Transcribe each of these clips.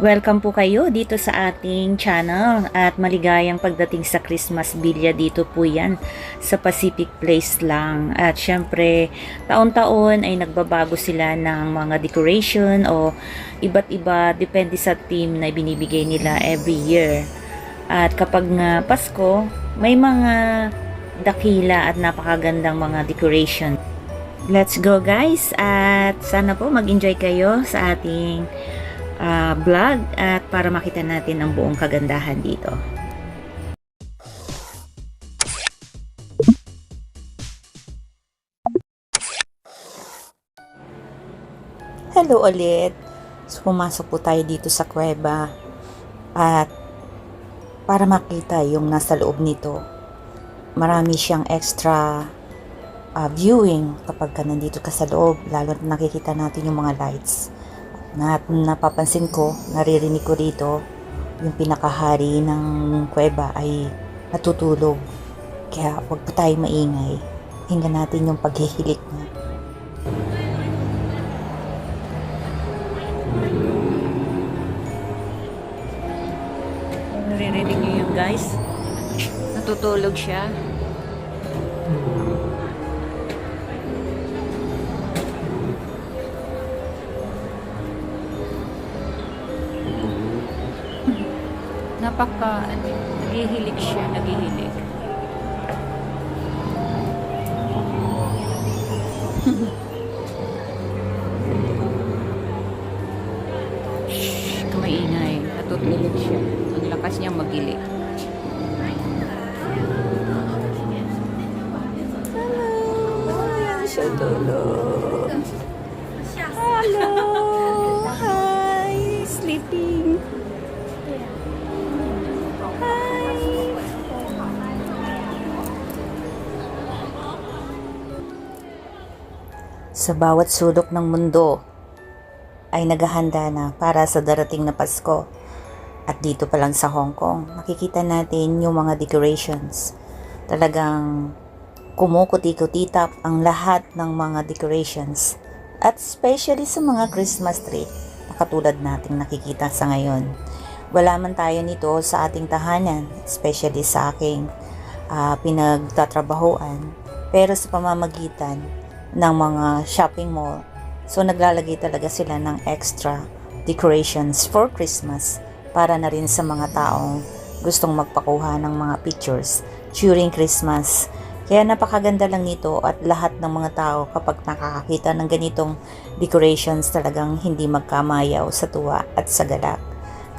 Welcome po kayo dito sa ating channel at maligayang pagdating sa Christmas Villa dito po yan sa Pacific Place lang. At syempre, taon-taon ay nagbabago sila ng mga decoration o iba't iba depende sa team na binibigay nila every year. At kapag nga Pasko, may mga dakila at napakagandang mga decoration. Let's go guys at sana po mag-enjoy kayo sa ating ah, vlog at para makita natin ang buong kagandahan dito. Hello ulit. So, pumasok po tayo dito sa kuweba at para makita yung nasa loob nito. Marami siyang extra ah, viewing kapag ka nandito ka sa loob, lalo na nakikita natin yung mga lights. Na napapansin ko, naririnig ko rito, yung pinakahari ng kuweba ay natutulog. Kaya huwag pa tayo maingay. Hinggan natin yung paghihilik niya. Naririnig niyo yun guys? Natutulog siya. Napaka, ano, nagihilig siya, nagihilig. Shhh, kumaingay. Natutulog siya. Ang lakas niya magilik. Ayan siya tulog. Sa bawat sulok ng mundo ay naghahanda na para sa darating na Pasko. At dito pa lang sa Hong Kong, makikita natin yung mga decorations. Talagang kumukuti-kutitap ang lahat ng mga decorations at especially sa mga Christmas tree katulad nating nakikita sa ngayon. Wala man tayo nito sa ating tahanan, especially sa aking ah, pinagtatrabahoan, pero sa pamamagitan ng mga shopping mall, so naglalagay talaga sila ng extra decorations for Christmas para na rin sa mga taong gustong magpakuha ng mga pictures during Christmas. Kaya napakaganda lang nito at lahat ng mga tao kapag nakakakita ng ganitong decorations talagang hindi magkamayaw sa tuwa at sa galak.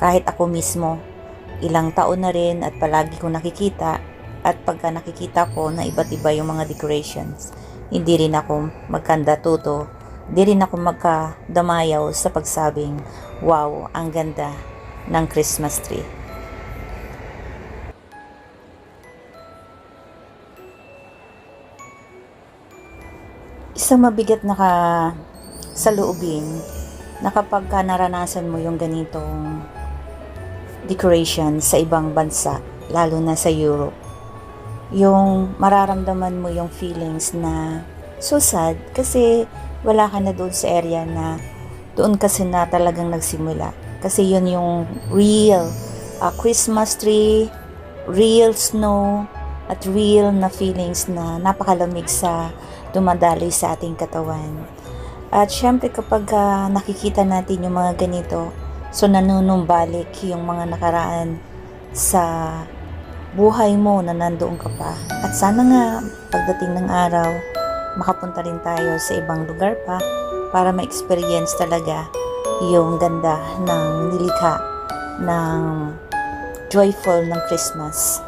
Kahit ako mismo, ilang taon na rin at palagi ko nakikita at pagka nakikita ko na iba't iba yung mga decorations, hindi rin ako magkanda tuto, hindi rin ako magkadamayaw sa pagsabing, wow, ang ganda ng Christmas tree. Isang mabigat na ka sa loobin na kapag ka naranasan mo yung ganitong decoration sa ibang bansa, lalo na sa Europe, yung mararamdaman mo yung feelings na so sad kasi wala ka na doon sa area na doon kasi na talagang nagsimula. Kasi yun yung real uh, Christmas tree, real snow, at real na feelings na napakalamig sa dumadaloy sa ating katawan. At syempre kapag ah, nakikita natin yung mga ganito, so nanunumbalik yung mga nakaraan sa buhay mo na nandoon ka pa. At sana nga pagdating ng araw, makapunta rin tayo sa ibang lugar pa para ma-experience talaga yung ganda ng nilikha ng joyful ng Christmas.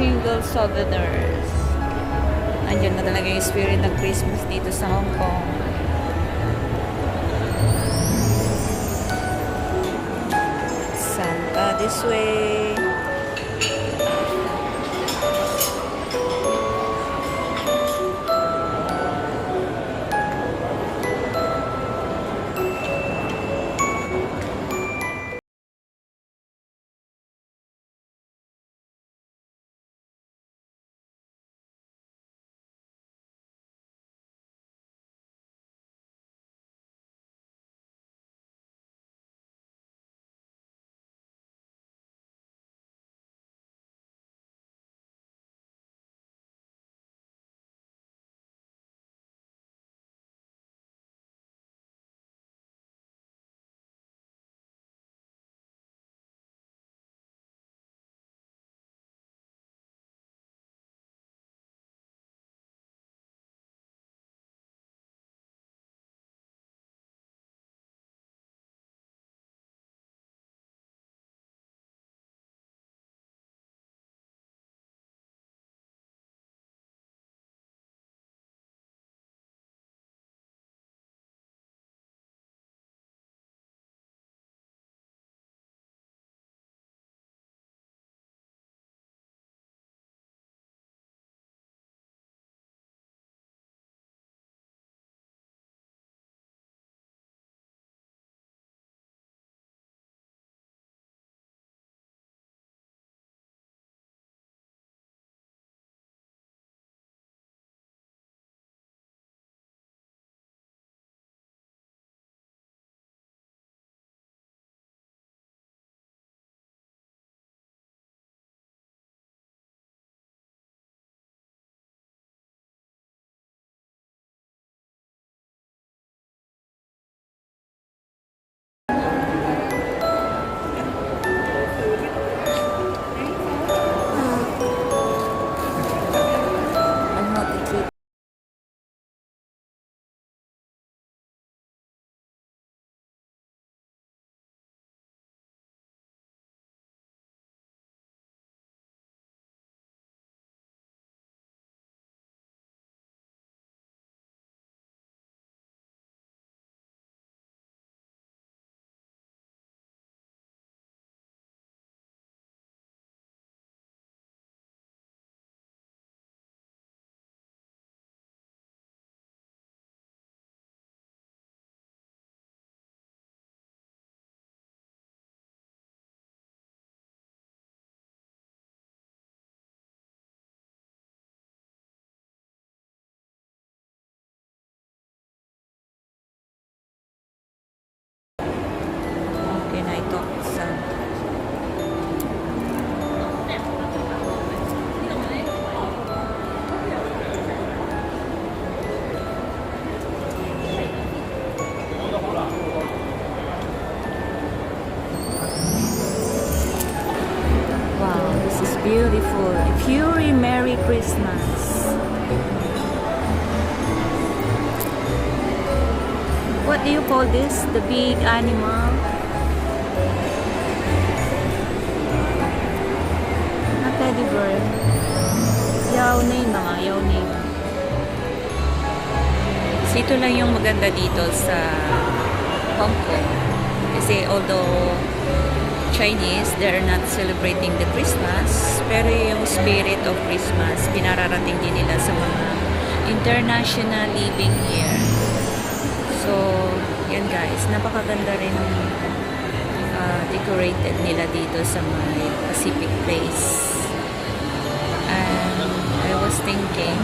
Charlie Jingle Southerners. andyan na talaga yung spirit ng Christmas dito sa Hong Kong. Santa this way. Na Wow, this is beautiful. Fury Merry Christmas. What do you call this? The big animal? Na teddy bear. Yaw name mga, yaw name. So ito lang yung maganda dito sa Hong Kong. Kasi although Chinese, they're not celebrating the Christmas, pero yung spirit of Christmas, pinararating din nila sa mga international living here. So, yan guys, napakaganda rin ng uh, decorated nila dito sa may Pacific Place. I was thinking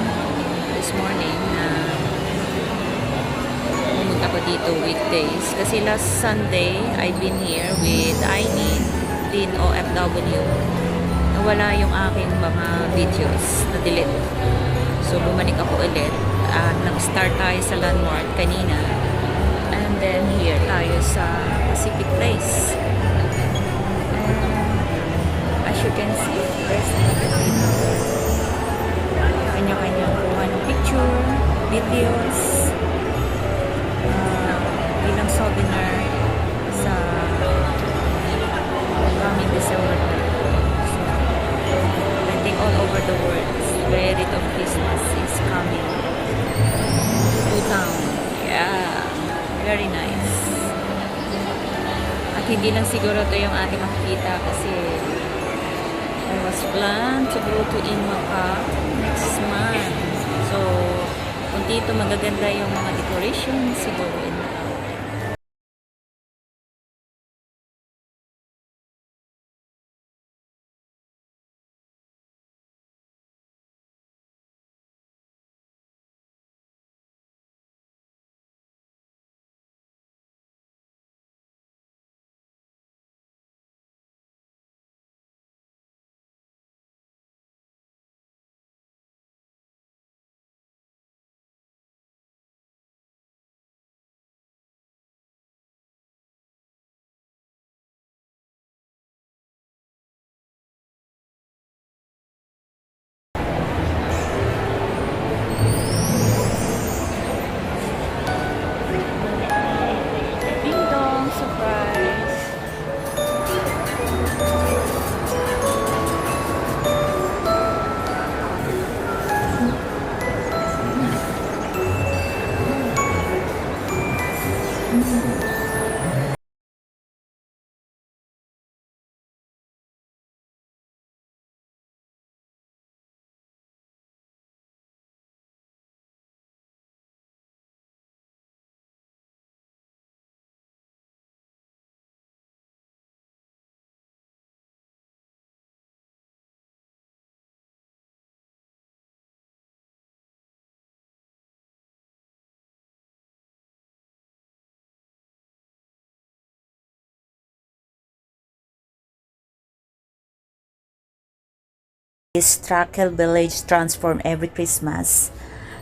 this morning na pumunta ko dito weekdays. Kasi last Sunday, I've been here with Aileen, din OFW. Nawala yung aking mga videos na delete. So, bumalik ako ulit. At nag-start tayo sa landmark kanina. And then here tayo sa Pacific Place. And as you can see, there's nothing dito kanya-kanya kung anong picture, details, uh, ah, bilang souvenir sa coming December. So, I think all over the world, the spirit of Christmas is coming to town. Yeah, very nice. At hindi lang siguro to yung ating makikita kasi I was planned to go to in Macau month. So, kung dito magaganda yung mga decorations, siguro in is Trakel Village transform every Christmas.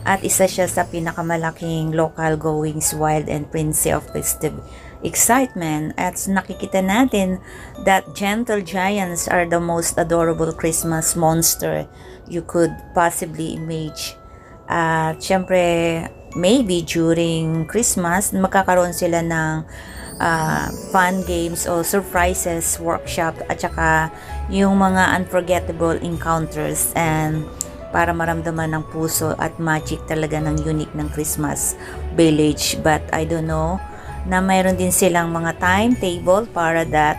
At isa siya sa pinakamalaking local goings wild and princey of festive excitement. At nakikita natin that gentle giants are the most adorable Christmas monster you could possibly imagine at syempre maybe during Christmas magkakaroon sila ng ah, fun games o surprises workshop at saka yung mga unforgettable encounters and para maramdaman ng puso at magic talaga ng unique ng Christmas village. But I don't know na mayroon din silang mga timetable para that.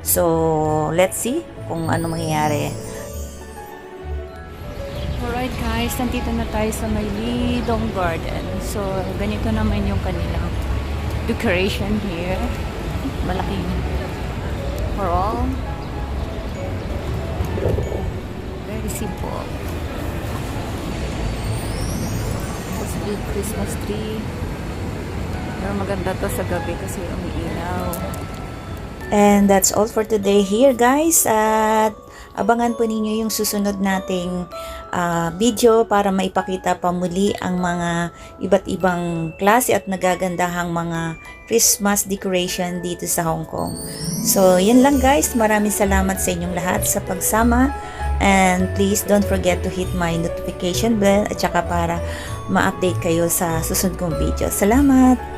So let's see kung ano mangyayari. Alright guys, nandito na tayo sa may Lidong Garden. So, ganito naman yung kanilang decoration here. Malaking for all. Very simple. Tapos big Christmas tree. Pero maganda to sa gabi kasi umiilaw. And that's all for today here guys. At abangan po ninyo yung susunod nating ah, video para maipakita pa muli ang mga iba't ibang klase at nagagandahang mga Christmas decoration dito sa Hong Kong. So, yan lang guys. Maraming salamat sa inyong lahat sa pagsama. And please don't forget to hit my notification bell at saka para ma-update kayo sa susunod kong video. Salamat!